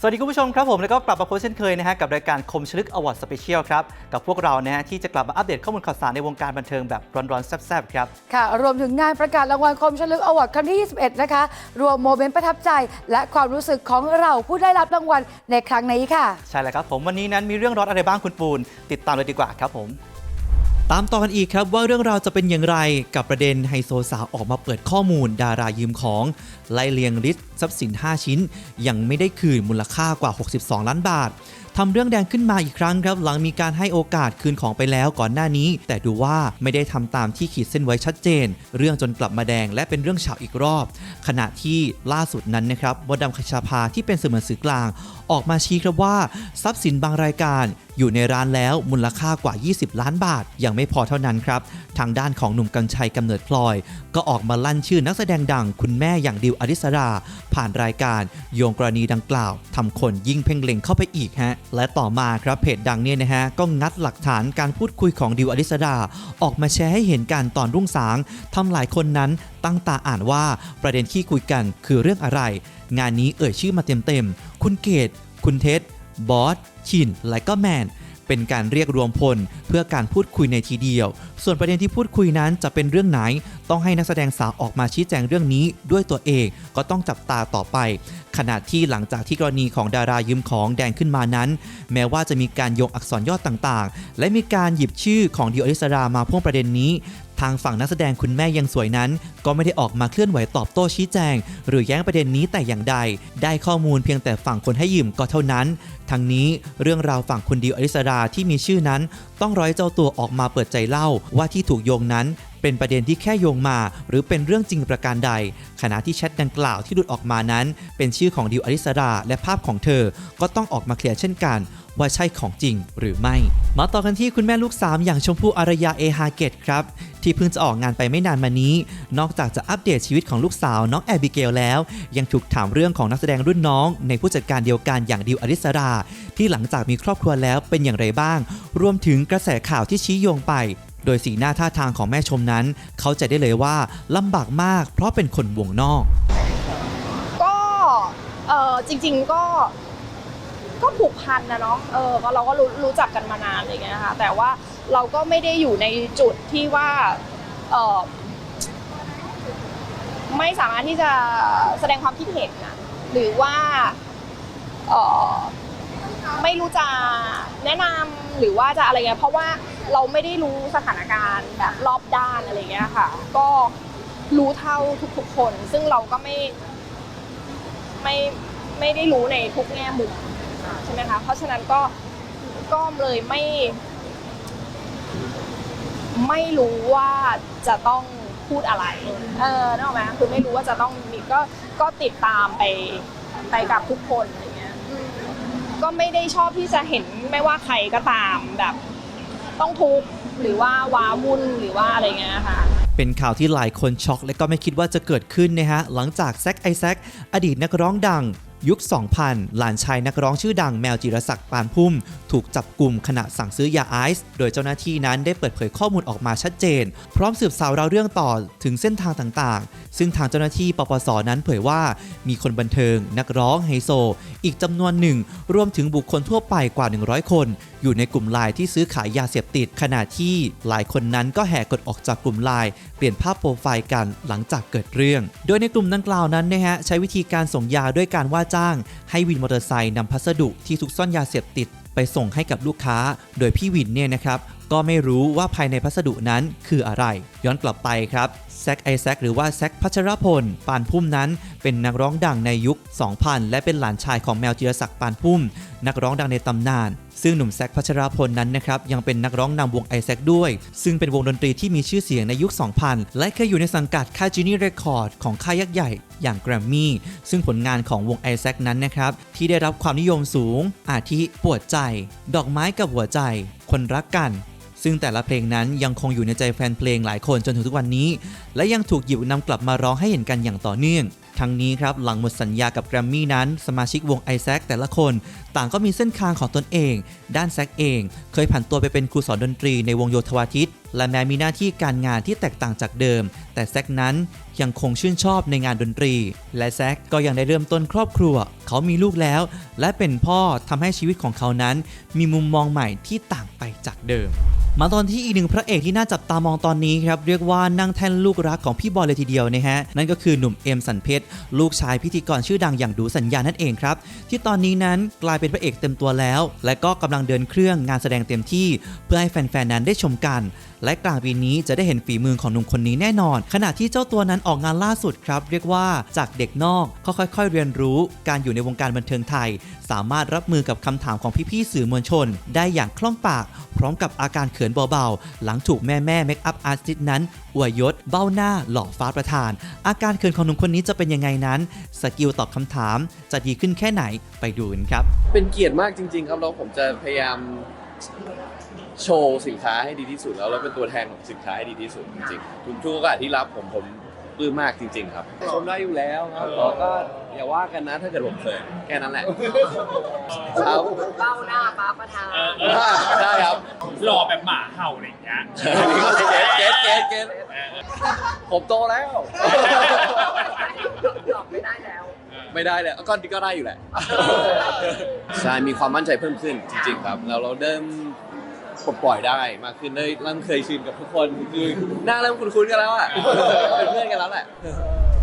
สวัสดีคุณผู้ชมครับผม แล้วก็กลับมาพบเช่นเคยนะฮะกับรายการคมชลึกอวอร์ดสเปเชียลครับ กับพวกเรานะฮะที่จะกลับมาอัปเดตข้อมูลข่าวสารในวงการบันเทิงแบบร้อนๆ แซ่บๆ ครับ ค่ะ รวมถึงงานประกาศรางวัลคมชลึกอวอร์ดครั้งที่ 21 นะคะ รวมโมเมนต์ประทับใจ และความรู้สึกของเราผู้ได้รับรางวัลในครั้งนี้ค่ะ ใช่แล้วครับผมวันนี้นั้นมีเรื่องร้อนอะไรบ้างคุณปูน ติดตามเลยดีกว่าครับผม ตามต่อกันอีกครับว่าเรื่องราวจะเป็นอย่างไรกับประเด็นไฮโซสาวออกมาเปิดข้อมูล ดารายืมของ ไล่เลียงลิสต์ทรัพย์สิน 5 ชิ้น ยังไม่ได้คืนมูลค่ากว่า 62 ล้านบาท ทำเรื่องแดงขึ้นมาอีกครั้งครับหลังมีการให้โอกาสคืนของไปแล้วก่อนหน้านี้ แต่ดูว่าไม่ได้ทำตามที่ขีดเส้นไว้ชัดเจน เรื่องจนกลับมาแดงและเป็นเรื่องเฉาอีกรอบ ขณะที่ล่าสุดนั้นนะครับมดดำคชาภาที่เป็นเสมือนสื่อกลาง ออกมาชี้ครับว่าทรัพย์สินบางรายการอยู่ในร้านแล้วมูลค่ากว่า 20 ล้านบาท ยังไม่พอเท่านั้นครับ ทางด้านของหนุ่มกัญชัยกำเนิดพลอย ก็ออกมาลั่นชื่อนักแสดงดัง คุณแม่อย่างดิวอริสรา ผ่านรายการโยงกรณีดังกล่าวทำคนยิ่งเพ่งเล็งเข้าไปอีกฮะและต่อมาครับเพจดังเนี่ยนะฮะก็งัดหลักฐานการพูดคุยของดิวอริสราออกมาแชร์ให้เห็นการตอนรุ่งสางทำหลายคนนั้นตั้งตาอ่านว่าประเด็นที่คุยกันคือเรื่องอะไร งานนี้เอ่ยชื่อมาเต็มๆคุณเกตคุณเท็ดบอสชินและก็แมนเป็นการเรียกรวมพลเพื่อการพูดคุยในทีเดียว ส่วนประเด็นที่พูดคุยนั้นจะเป็นเรื่องไหน ต้องให้นักแสดงสาวออกมาชี้แจงเรื่องนี้ด้วยตัวเองก็ต้องจับตาต่อไป ขณะที่หลังจากที่กรณีของดารายืมของแดงขึ้นมานั้น แม้ว่าจะมีการโยงอักษรย่อต่างๆ และมีการหยิบชื่อของดิโอริสรามาพ่วงประเด็นนี้ ทางฝั่งนักแสดงคุณแม่ยังสวยนั้น ก็ไม่ได้ออกมาเคลื่อนไหวตอบโต้ชี้แจง หรือแย้งประเด็นนี้แต่อย่างใด ได้ข้อมูลเพียงแต่ฝั่งคนให้ยืมก็เท่านั้น ทั้งนี้เรื่องราวฝั่งคุณดิวอริสราที่มีชื่อนั้น ต้องร้อยเจ้าตัวออกมาเปิดใจเล่าว่าที่ถูกโยงนั้นเป็นประเด็นที่แค่โยงมา หรือเป็นเรื่องจริงประการใด ขณะที่แชทดังกล่าวที่หลุดออกมานั้น เป็นชื่อของดิวอริสราและภาพของเธอ ก็ต้องออกมาเคลียร์เช่นกันว่าใช่ของจริงหรือไม่ มาต่อกันที่คุณแม่ลูกสามอย่างชมพู่อารยาเอฮาเกตครับ ที่เพิ่งจะออกงานไปไม่นานมานี้ นอกจากจะอัปเดตชีวิตของลูกสาวน้องแอบิเกลแล้ว ยังถูกถามเรื่องของนักแสดงรุ่นน้อง ในผู้จัดการเดียวกันอย่างดิวอริสรา ที่หลังจากมีครอบครัวแล้วเป็นอย่างไรบ้าง รวมถึงกระแสข่าวที่ชี้โยงไป โดยสีหน้าท่าทางของแม่ชมนั้น เขาใจะได้เลยว่าลำบากมาก เพราะเป็นคนวงนอก ก็เออจริง ๆก็ก็ผูกพันนะเนาะเออเราก็รู้รู้จักกันมานานอะไรเงี้ยนะคะแต่ว่าเราก็ไม่ได้อยู่ในจุดที่ว่าเออไม่สามารถที่จะแสดงความคิดเห็นนะหรือว่าเออไม่รู้จะแนะนำหรือว่าจะอะไรเงี้ยเพราะว่า เราไม่ได้รู้สถานการณ์แบบรอบด้านอะไรเงี้ยค่ะ ก็รู้เท่าทุกๆคน ซึ่งเราก็ไม่ไม่ไม่ได้รู้ในทุกแง่มุมใช่ไหมคะเพราะฉะนั้นก็ก็เลยไม่ ไม่รู้ว่าจะต้องพูดอะไร เออนึกออกไหมคือไม่รู้ว่าจะต้องมีก็ก็ติดตามไปไปกับทุกคนอย่างเงี้ยก็ไม่ได้ชอบที่จะเห็นไม่ว่าใครก็ตามแบบ ต้องทุกข์หรือว่าว้าวุ่นหรือว่าอะไรเงี้ยค่ะ เป็นข่าวที่หลายคนช็อกและก็ไม่คิดว่าจะเกิดขึ้นนะฮะหลังจากแซคไอแซคอดีตนักร้องดัง ยุค 2000 หลานชายนักร้องชื่อดังแมวจิรศักดิ์ปานพุ่ม ถูกจับกลุ่มขณะสั่งซื้อยาไอซ์ โดยเจ้าหน้าที่นั้นได้เปิดเผยข้อมูลออกมาชัดเจน พร้อมสืบสาวราวเรื่องต่อถึงเส้นทางต่างๆ ซึ่งทางเจ้าหน้าที่ปปสนั้นเผยว่า มีคนบันเทิง นักร้องไฮโซ อีกจำนวนหนึ่ง รวมถึงบุคคลทั่วไปกว่า 100 คน อยู่ในกลุ่มไลน์ที่ซื้อขายยาเสพติด ขณะที่หลายคนนั้นก็แห่กดออกจากกลุ่มไลน์เปลี่ยนภาพโปรไฟล์กันหลังจากเกิดเรื่อง โดยในกลุ่มดังกล่าวนั้นนะฮะใช้วิธีการส่งยาด้วยการว่าจ้างให้วินมอเตอร์ไซค์นำพัสดุที่ซุกซ่อนยาเสพติด ไปส่งให้กับลูกค้า โดยพี่วินเนี่ยนะครับ ก็ไม่รู้ว่าภายในพัสดุนั้นคืออะไร ย้อนกลับไปครับแซคไอแซคหรือว่าแซคพัชรพล ปานพุ่มนั้น เป็นนักร้องดังในยุค 2000 และเป็นหลานชายของแมวจิรศักดิ์ปานพุ่ม นักร้องดังในตำนาน ซึ่งหนุ่มแซคพัชรพลนั้นนะครับยังเป็นนักร้องนำวงไอแซคด้วย ซึ่งเป็นวงดนตรีที่มีชื่อเสียงในยุค 2000 และเคยอยู่ในสังกัดค่ายจินี่เรคคอร์ดของค่ายยักษ์ใหญ่อย่างแกรมมี่ซึ่งผลงานของวงไอแซคนั้นนะครับที่ได้รับความนิยมสูง อาทิปวดใจ ดอกไม้กับหัวใจ คนรักกัน ซึ่งแต่ละเพลงนั้นยังคงอยู่ในใจแฟนเพลงหลายคนจนถึงทุกวันนี้ และยังถูกหยิบนำกลับมาร้องให้เห็นกันอย่างต่อเนื่อง ทั้งนี้ครับหลังหมดสัญญากับแกรมมี่นั้น สมาชิกวงไอแซคแต่ละคน ต่างก็มีเส้นทางของตนเอง ด้านแซคเอง เคยผันตัวไปเป็นครูสอนดนตรีในวงโยธวาทิต และแม้มีหน้าที่การงานที่แตกต่างจากเดิม แต่แซคนั้นยังคงชื่นชอบในงานดนตรี และแซคก็ยังได้เริ่มต้นครอบครัว เขามีลูกแล้ว และเป็นพ่อทำให้ชีวิตของเขานั้น มีมุมมองใหม่ที่ต่างไปจากเดิม มาตอนที่อีกหนึ่งพระเอกที่น่าจับตามองตอนนี้ครับเรียกว่านั่งแท่นลูกรักของพี่บอยเลยทีเดียวนะฮะนั่นก็คือหนุ่มเอ็มสันเพชรลูกชายพิธีกรชื่อดังอย่างดูสัญญานั่นเองครับที่ตอนนี้นั้นกลายเป็นพระเอกเต็มตัวแล้ว และก็กำลังเดินเครื่องงานแสดงเต็มที่ เพื่อให้แฟนๆนั้นได้ชมกันและกลางปีนี้จะได้เห็นฝีมือของหนุ่มคนนี้แน่นอน ขณะที่เจ้าตัวนั้นออกงานล่าสุดครับ เรียกว่าจากเด็กนอกก็ค่อยๆ เรียนรู้ การอยู่ในวงการบันเทิงไทย สามารถรับมือกับคำถามของพี่ๆสื่อมวลชน ได้อย่างคล่องปาก พร้อมกับอาการเขินเบาๆ หลังถูกแม่แม่เมคอัพอาร์ติสต์นั้นอวยยศ เบ้าหน้า หล่อฟ้าประธาน อาการเขินของหนุ่มคนนี้จะเป็นยังไงนั้น สกิลตอบคำถาม จะดีขึ้นแค่ไหนไปดูกันครับ เป็นเกียรติมากจริง ๆ ครับแล้วผมจะพยายาม โชว์สินค้าให้ดีที่สุดแล้วเราเป็นตัวแทนของสินค้าให้ดีที่สุดจริงๆทุกทุกโอกาสที่รับผมผมปลื้มมากจริง ๆ ครับชมได้อยู่แล้วครับแล้วก็อย่าว่ากันนะถ้าเกิดผมเขินแค่นั้นแหละครับเบ้าหน้าป้าประธานได้ครับหล่อแบบหมาเห่าอะไรอย่างเงี้ยเกตเกตเกตเกตผมโตแล้วตอบไม่ได้แล้ว ไม่ได้เลยก็ก็ได้อยู่แหละใช่มีความมั่นใจเพิ่มขึ้นจริง ๆ ครับแล้วเราเริ่ม ปลดปล่อยได้มากขึ้นได้เริ่มเคยชินกับทุกคนคือหน้าเริ่มคุ้นๆกันแล้วอะเป็นเพื่อนกันแล้วแหละ